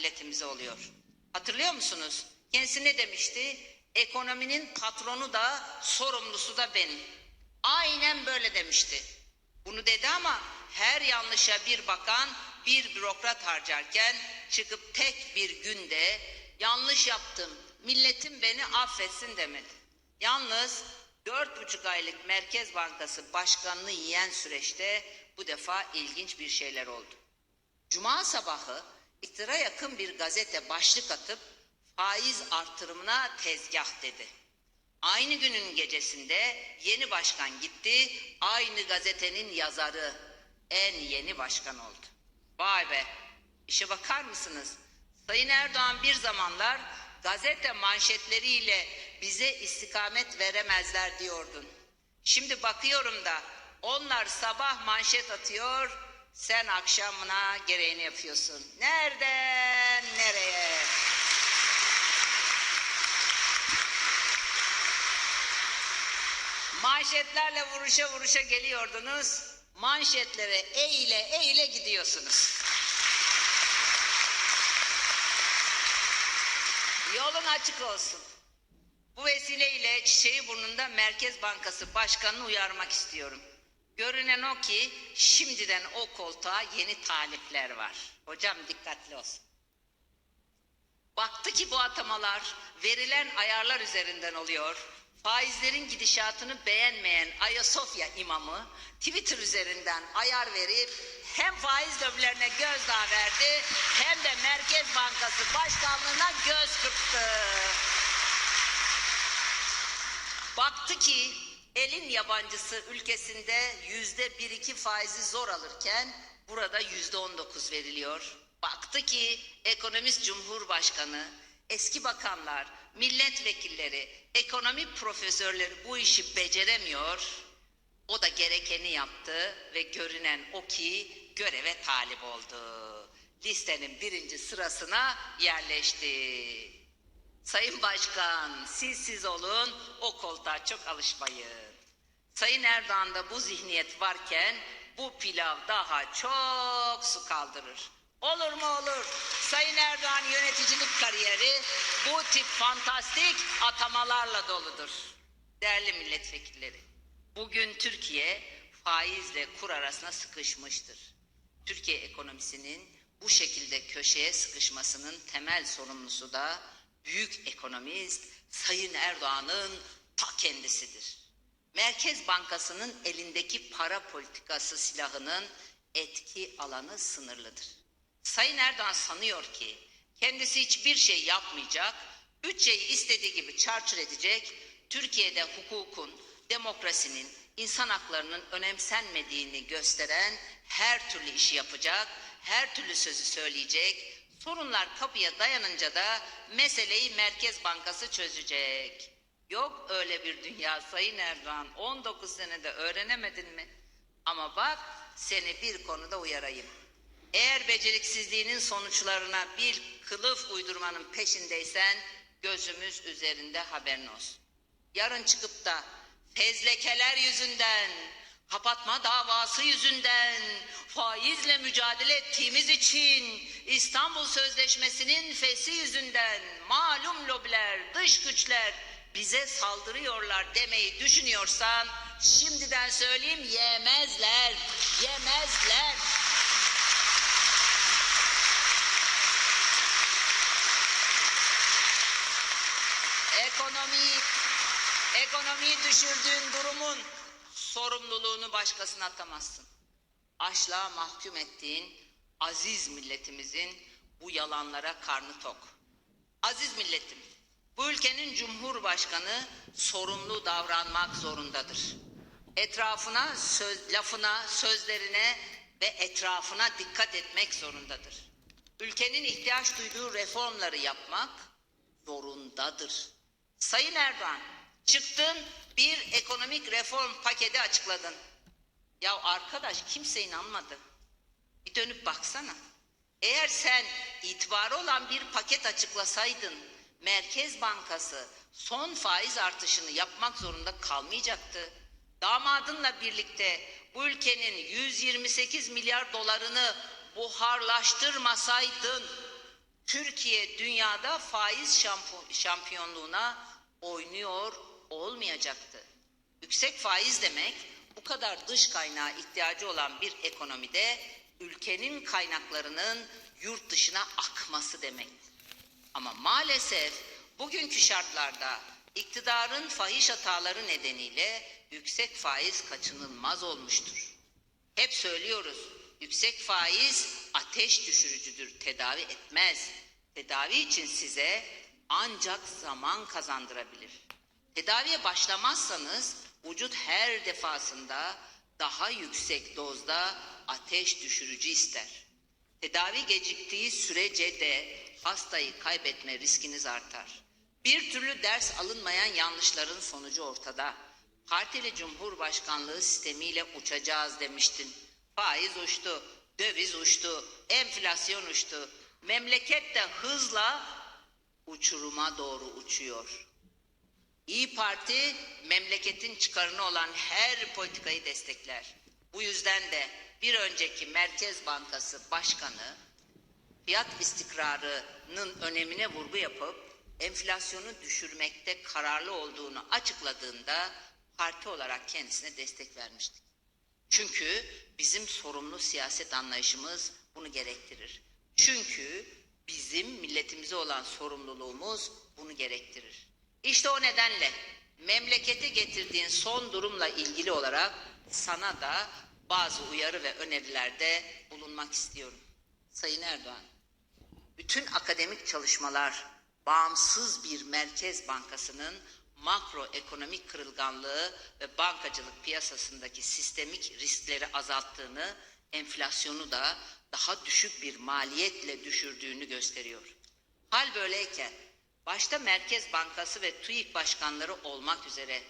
milletimize oluyor. Hatırlıyor musunuz? Kendisi ne demişti? Ekonominin patronu da sorumlusu da benim. Aynen böyle demişti. Bunu dedi ama her yanlışa bir bakan bir bürokrat harcarken çıkıp tek bir günde yanlış yaptım, milletim beni affetsin demedi. Yalnız dört buçuk aylık Merkez Bankası başkanlığı yiyen süreçte bu defa ilginç bir şeyler oldu. Cuma sabahı iktidara yakın bir gazete başlık atıp faiz artırımına tezgah dedi. Aynı günün gecesinde yeni başkan gitti, aynı gazetenin yazarı en yeni başkan oldu. Vay be, işe bakar mısınız? Sayın Erdoğan bir zamanlar gazete manşetleriyle bize istikamet veremezler diyordun. Şimdi bakıyorum da onlar sabah manşet atıyor, sen akşamına gereğini yapıyorsun. Nereden nereye? Manşetlerle vuruşa vuruşa geliyordunuz. Manşetlere eğile eğile gidiyorsunuz. Yolun açık olsun. Bu vesileyle Çiçeği Burnunda Merkez Bankası Başkanı'nı uyarmak istiyorum. Görünen o ki şimdiden o koltuğa yeni talipler var. Hocam dikkatli olsun. Baktı ki bu atamalar verilen ayarlar üzerinden oluyor. Faizlerin gidişatını beğenmeyen Ayasofya imamı Twitter üzerinden ayar verip hem faiz lobilerine gözdağı verdi hem de Merkez Bankası Başkanlığına göz kırptı. Baktı ki elin yabancısı ülkesinde yüzde bir iki faizi zor alırken burada yüzde on dokuz veriliyor. Baktı ki ekonomist cumhurbaşkanı, eski bakanlar, milletvekilleri, ekonomi profesörleri bu işi beceremiyor. O da gerekeni yaptı ve görünen o ki göreve talip oldu. Listenin birinci sırasına yerleşti. Sayın Başkan, siz siz olun, o koltuğa çok alışmayın. Sayın Erdoğan'da bu zihniyet varken bu pilav daha çok su kaldırır. Olur mu olur. Sayın Erdoğan yöneticilik kariyeri bu tip fantastik atamalarla doludur. Değerli milletvekilleri, bugün Türkiye faizle kur arasına sıkışmıştır. Türkiye ekonomisinin bu şekilde köşeye sıkışmasının temel sorumlusu da büyük ekonomist Sayın Erdoğan'ın ta kendisidir. Merkez Bankası'nın elindeki para politikası silahının etki alanı sınırlıdır. Sayın Erdoğan sanıyor ki kendisi hiçbir şey yapmayacak, bütçeyi istediği gibi çarçur edecek, Türkiye'de hukukun, demokrasinin, insan haklarının önemsenmediğini gösteren her türlü işi yapacak, her türlü sözü söyleyecek, sorunlar kapıya dayanınca da meseleyi Merkez Bankası çözecek. Yok öyle bir dünya Sayın Erdoğan 19 senede öğrenemedin mi? Ama bak seni bir konuda uyarayım. Eğer beceriksizliğinin sonuçlarına bir kılıf uydurmanın peşindeysen gözümüz üzerinde haberin olsun. Yarın çıkıp da fezlekeler yüzünden, kapatma davası yüzünden, faizle mücadele ettiğimiz için, İstanbul Sözleşmesi'nin fesi yüzünden malum lobiler, dış güçler bize saldırıyorlar demeyi düşünüyorsan şimdiden söyleyeyim yemezler, yemezler. Ekonomiyi, ekonomiyi düşürdüğün durumun sorumluluğunu başkasına atamazsın. Açlığa mahkum ettiğin aziz milletimizin bu yalanlara karnı tok. Aziz milletim, bu ülkenin cumhurbaşkanı sorumlu davranmak zorundadır. Etrafına, söz, lafına, sözlerine ve etrafına dikkat etmek zorundadır. Ülkenin ihtiyaç duyduğu reformları yapmak zorundadır. Sayın Erdoğan, çıktın bir ekonomik reform paketi açıkladın. Ya arkadaş kimse inanmadı. Bir dönüp baksana. Eğer sen itibarı olan bir paket açıklasaydın Merkez Bankası son faiz artışını yapmak zorunda kalmayacaktı. Damadınla birlikte bu ülkenin 128 milyar dolarını buharlaştırmasaydın Türkiye dünyada faiz şampiyonluğuna oynuyor olmayacaktı. Yüksek faiz demek bu kadar dış kaynağa ihtiyacı olan bir ekonomide ülkenin kaynaklarının yurt dışına akması demekti. Ama maalesef bugünkü şartlarda iktidarın fahiş hataları nedeniyle yüksek faiz kaçınılmaz olmuştur. Hep söylüyoruz. Yüksek faiz ateş düşürücüdür, tedavi etmez. Tedavi için size ancak zaman kazandırabilir. Tedaviye başlamazsanız vücut her defasında daha yüksek dozda ateş düşürücü ister. Tedavi geciktiği sürece de hastayı kaybetme riskiniz artar. Bir türlü ders alınmayan yanlışların sonucu ortada. Partili Cumhurbaşkanlığı sistemiyle uçacağız demiştin. Faiz uçtu, döviz uçtu, enflasyon uçtu. Memleket de hızla uçuruma doğru uçuyor. İyi Parti memleketin çıkarına olan her politikayı destekler. Bu yüzden de bir önceki Merkez Bankası Başkanı fiyat istikrarının önemine vurgu yapıp enflasyonu düşürmekte kararlı olduğunu açıkladığında parti olarak kendisine destek vermiştik. Çünkü bizim sorumlu siyaset anlayışımız bunu gerektirir. Çünkü bizim milletimize olan sorumluluğumuz bunu gerektirir. İşte o nedenle memleketi getirdiğin son durumla ilgili olarak sana da bazı uyarı ve önerilerde bulunmak istiyorum. Sayın Erdoğan, bütün akademik çalışmalar bağımsız bir merkez bankasının makroekonomik kırılganlığı ve bankacılık piyasasındaki sistemik riskleri azalttığını, enflasyonu da daha düşük bir maliyetle düşürdüğünü gösteriyor. Hal böyleyken başta Merkez Bankası ve TÜİK başkanları olmak üzere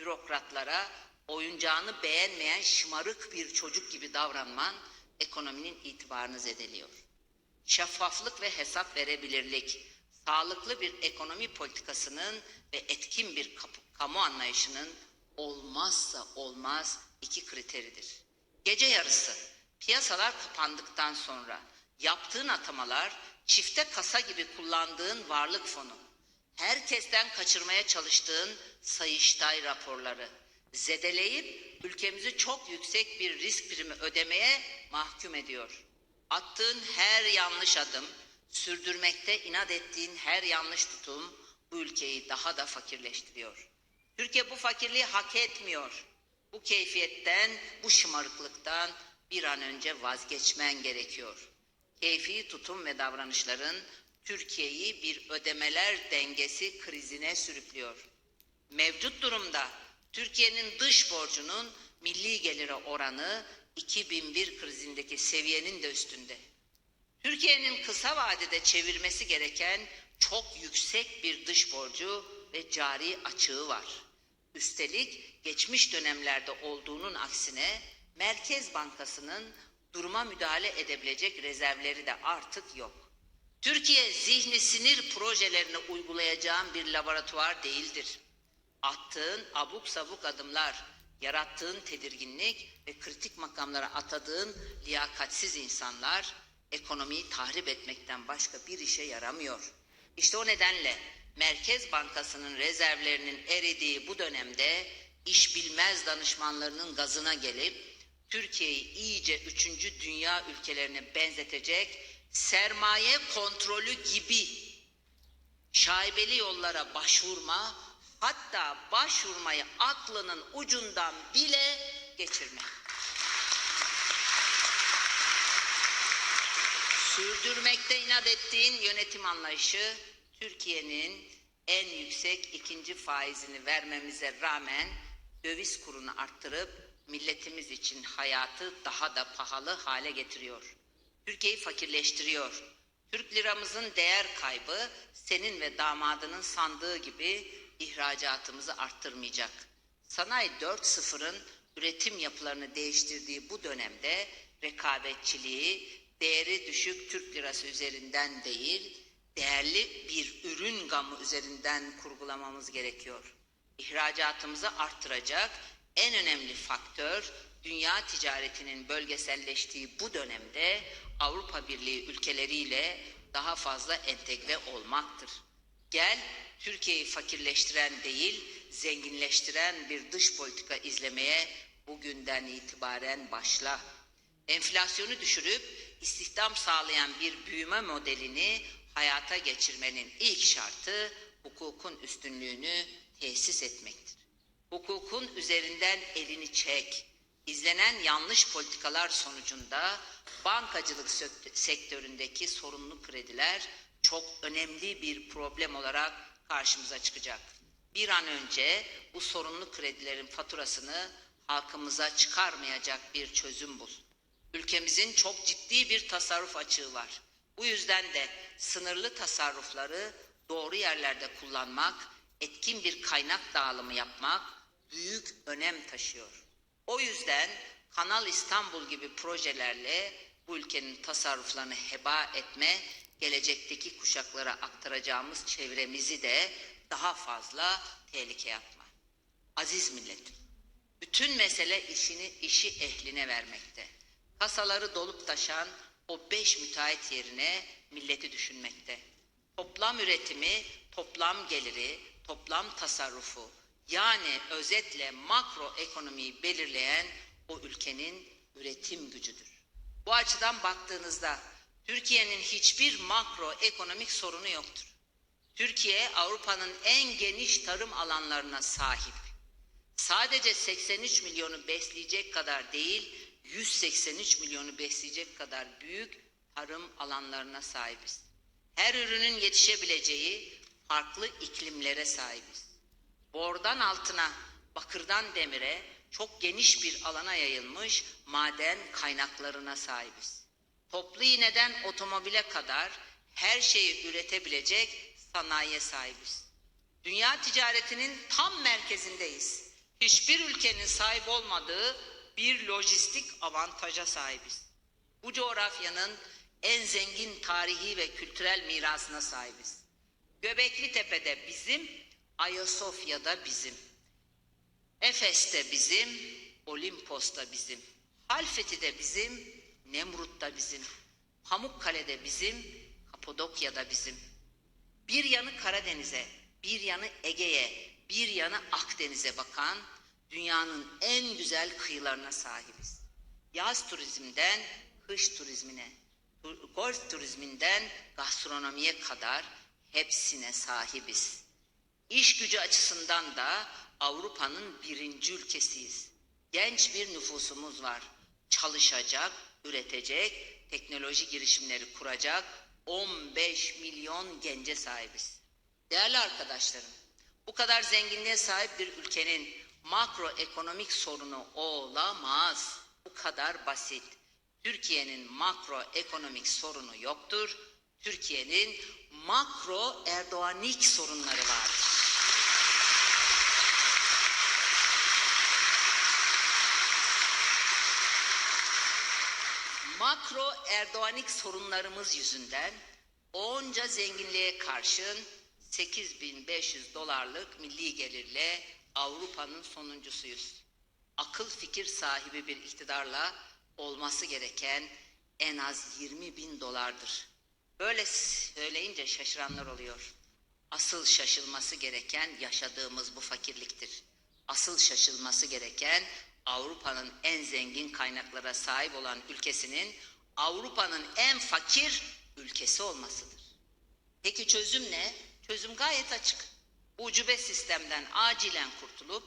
bürokratlara oyuncağını beğenmeyen şımarık bir çocuk gibi davranman ekonominin itibarını zedeliyor şeffaflık ve hesap verebilirlik, sağlıklı bir ekonomi politikasının ve etkin bir kamu anlayışının olmazsa olmaz iki kriteridir. Gece yarısı piyasalar kapandıktan sonra yaptığın atamalar çifte kasa gibi kullandığın varlık fonu, herkesten kaçırmaya çalıştığın sayıştay raporları zedeleyip ülkemizi çok yüksek bir risk primi ödemeye mahkum ediyor. Attığın her yanlış adım, sürdürmekte inat ettiğin her yanlış tutum bu ülkeyi daha da fakirleştiriyor. Türkiye bu fakirliği hak etmiyor. Bu keyfiyetten, bu şımarıklıktan bir an önce vazgeçmen gerekiyor. Keyfi tutum ve davranışların Türkiye'yi bir ödemeler dengesi krizine sürüklüyor. Mevcut durumda Türkiye'nin dış borcunun milli gelire oranı 2001 krizindeki seviyenin de üstünde. Türkiye'nin kısa vadede çevirmesi gereken çok yüksek bir dış borcu ve cari açığı var. Üstelik geçmiş dönemlerde olduğunun aksine Merkez Bankası'nın duruma müdahale edebilecek rezervleri de artık yok. Türkiye zihni sinir projelerini uygulayacağın bir laboratuvar değildir. Attığın abuk sabuk adımlar, yarattığın tedirginlik ve kritik makamlara atadığın liyakatsiz insanlar ekonomiyi tahrip etmekten başka bir işe yaramıyor. İşte o nedenle Merkez Bankası'nın rezervlerinin eridiği bu dönemde iş bilmez danışmanlarının gazına gelip Türkiye'yi iyice üçüncü dünya ülkelerine benzetecek sermaye kontrolü gibi şaibeli yollara başvurma, hatta başvurmayı aklının ucundan bile geçirme. Sürdürmekte inat ettiğin yönetim anlayışı Türkiye'nin en yüksek ikinci faizini vermemize rağmen döviz kurunu arttırıp milletimiz için hayatı daha da pahalı hale getiriyor. Türkiye'yi fakirleştiriyor. Türk liramızın değer kaybı senin ve damadının sandığı gibi ihracatımızı arttırmayacak. Sanayi 4.0'ın üretim yapılarını değiştirdiği bu dönemde rekabetçiliği değeri düşük Türk lirası üzerinden değil, değerli bir ürün gamı üzerinden kurgulamamız gerekiyor. İhracatımızı arttıracak en önemli faktör dünya ticaretinin bölgeselleştiği bu dönemde Avrupa Birliği ülkeleriyle daha fazla entegre olmaktır. Gel Türkiye'yi fakirleştiren değil, zenginleştiren bir dış politika izlemeye bugünden itibaren başla. Enflasyonu düşürüp istihdam sağlayan bir büyüme modelini hayata geçirmenin ilk şartı hukukun üstünlüğünü tesis etmektir. Hukukun üzerinden elini çek. İzlenen yanlış politikalar sonucunda bankacılık sektöründeki sorunlu krediler çok önemli bir problem olarak karşımıza çıkacak. Bir an önce bu sorunlu kredilerin faturasını halkımıza çıkarmayacak bir çözüm bul. Ülkemizin çok ciddi bir tasarruf açığı var. Bu yüzden de sınırlı tasarrufları doğru yerlerde kullanmak, etkin bir kaynak dağılımı yapmak büyük önem taşıyor. O yüzden Kanal İstanbul gibi projelerle bu ülkenin tasarruflarını heba etme, gelecekteki kuşaklara aktaracağımız çevremizi de daha fazla tehlikeye atma. Aziz milletim, bütün mesele işini işi ehline vermekte. Kasaları dolup taşan o beş müteahhit yerine milleti düşünmekte. Toplam üretimi, toplam geliri, toplam tasarrufu yani özetle makro ekonomiyi belirleyen o ülkenin üretim gücüdür. Bu açıdan baktığınızda Türkiye'nin hiçbir makro ekonomik sorunu yoktur. Türkiye Avrupa'nın en geniş tarım alanlarına sahip. Sadece 83 milyonu besleyecek kadar değil, 183 milyonu besleyecek kadar büyük tarım alanlarına sahibiz. Her ürünün yetişebileceği farklı iklimlere sahibiz. Bordan altına, bakırdan demire çok geniş bir alana yayılmış maden kaynaklarına sahibiz. Toplu iğneden otomobile kadar her şeyi üretebilecek sanayiye sahibiz. Dünya ticaretinin tam merkezindeyiz. Hiçbir ülkenin sahip olmadığı bir lojistik avantaja sahibiz. Bu coğrafyanın en zengin tarihi ve kültürel mirasına sahibiz. Göbekli Tepe'de bizim, Ayasofya'da bizim. Efes'te bizim, Olimpos'ta bizim. Halfeti'de bizim, Nemrut'ta bizim. Pamukkale'de bizim, Kapadokya'da bizim. Bir yanı Karadeniz'e, bir yanı Ege'ye, bir yanı Akdeniz'e bakan dünyanın en güzel kıyılarına sahibiz. Yaz turizmden kış turizmine, tu- golf turizminden gastronomiye kadar hepsine sahibiz. İş gücü açısından da Avrupa'nın birinci ülkesiyiz. Genç bir nüfusumuz var. Çalışacak, üretecek, teknoloji girişimleri kuracak 15 milyon gence sahibiz. Değerli arkadaşlarım, bu kadar zenginliğe sahip bir ülkenin makroekonomik sorunu olamaz. Bu kadar basit. Türkiye'nin makroekonomik sorunu yoktur. Türkiye'nin makro Erdoğanik sorunları vardır. Makro Erdoğanik sorunlarımız yüzünden onca zenginliğe karşın 8500 dolarlık milli gelirle Avrupa'nın sonuncusuyuz. Akıl fikir sahibi bir iktidarla olması gereken en az 20 bin dolardır. Böyle söyleyince şaşıranlar oluyor. Asıl şaşılması gereken yaşadığımız bu fakirliktir. Asıl şaşılması gereken Avrupa'nın en zengin kaynaklara sahip olan ülkesinin Avrupa'nın en fakir ülkesi olmasıdır. Peki çözüm ne? Çözüm gayet açık. Ucube sistemden acilen kurtulup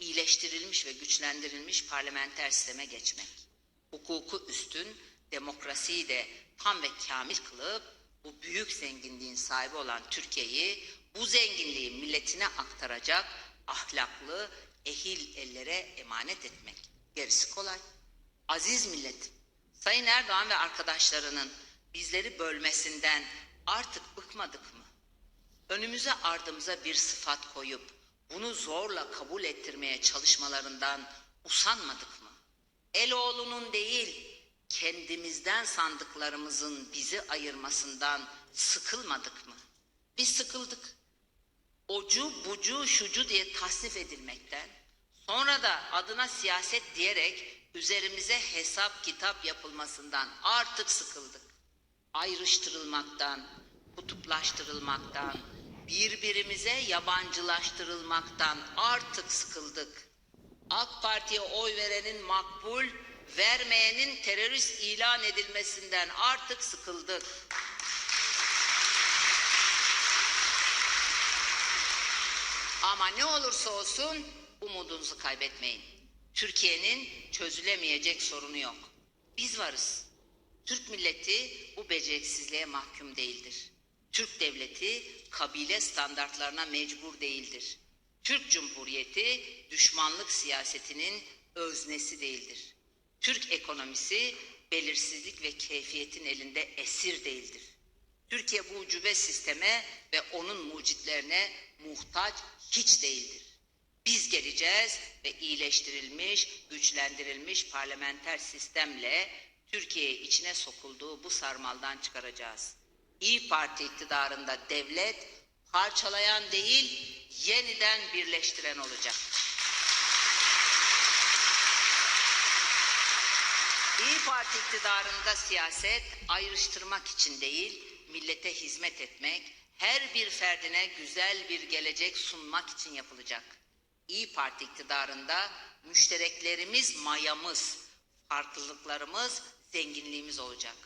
iyileştirilmiş ve güçlendirilmiş parlamenter sisteme geçmek. Hukuku üstün, demokrasiyi de tam ve kamil kılıp bu büyük zenginliğin sahibi olan Türkiye'yi bu zenginliği milletine aktaracak ahlaklı, ehil ellere emanet etmek. Gerisi kolay. Aziz millet, Sayın Erdoğan ve arkadaşlarının bizleri bölmesinden artık bıkmadık mı? Önümüze ardımıza bir sıfat koyup bunu zorla kabul ettirmeye çalışmalarından usanmadık mı? Eloğlunun değil, kendimizden sandıklarımızın bizi ayırmasından sıkılmadık mı? Biz sıkıldık. Ocu, bucu, şucu diye tasnif edilmekten, sonra da adına siyaset diyerek üzerimize hesap kitap yapılmasından artık sıkıldık. ayrıştırılmaktan, kutuplaştırılmaktan, birbirimize yabancılaştırılmaktan artık sıkıldık. AK Parti'ye oy verenin makbul, vermeyenin terörist ilan edilmesinden artık sıkıldık. Ama ne olursa olsun umudunuzu kaybetmeyin. Türkiye'nin çözülemeyecek sorunu yok. Biz varız. Türk milleti bu beceriksizliğe mahkum değildir. Türk devleti kabile standartlarına mecbur değildir. Türk Cumhuriyeti düşmanlık siyasetinin öznesi değildir. Türk ekonomisi belirsizlik ve keyfiyetin elinde esir değildir. Türkiye bu ucube sisteme ve onun mucitlerine muhtaç hiç değildir. Biz geleceğiz ve iyileştirilmiş, güçlendirilmiş parlamenter sistemle Türkiye'yi içine sokulduğu bu sarmaldan çıkaracağız. İyi Parti iktidarında devlet parçalayan değil, yeniden birleştiren olacak. İyi Parti iktidarında siyaset ayrıştırmak için değil, millete hizmet etmek, her bir ferdine güzel bir gelecek sunmak için yapılacak. İyi Parti iktidarında müştereklerimiz mayamız, farklılıklarımız zenginliğimiz olacak.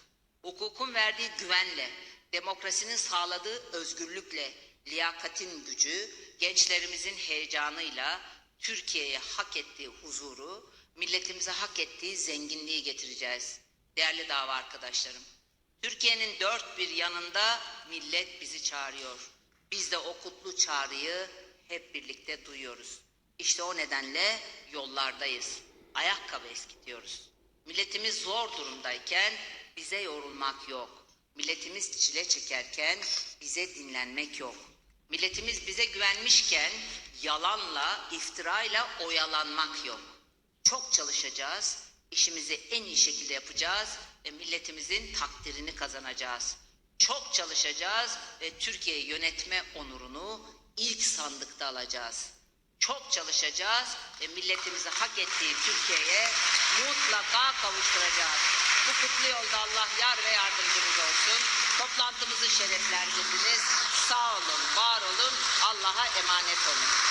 Hukukun verdiği güvenle, demokrasinin sağladığı özgürlükle, liyakatin gücü, gençlerimizin heyecanıyla Türkiye'ye hak ettiği huzuru, milletimize hak ettiği zenginliği getireceğiz. Değerli dava arkadaşlarım, Türkiye'nin dört bir yanında millet bizi çağırıyor. Biz de o kutlu çağrıyı hep birlikte duyuyoruz. İşte o nedenle yollardayız. Ayakkabı eskitiyoruz. Milletimiz zor durumdayken bize yorulmak yok. Milletimiz çile çekerken bize dinlenmek yok. Milletimiz bize güvenmişken yalanla, iftirayla oyalanmak yok. Çok çalışacağız, işimizi en iyi şekilde yapacağız ve milletimizin takdirini kazanacağız. Çok çalışacağız ve Türkiye'yi yönetme onurunu ilk sandıkta alacağız. Çok çalışacağız ve milletimizi hak ettiği Türkiye'ye mutlaka kavuşturacağız. Bu kutlu yolda Allah yar ve yardımcımız olsun. Toplantımızı şereflendirdiniz. Sağ olun, var olun, Allah'a emanet olun.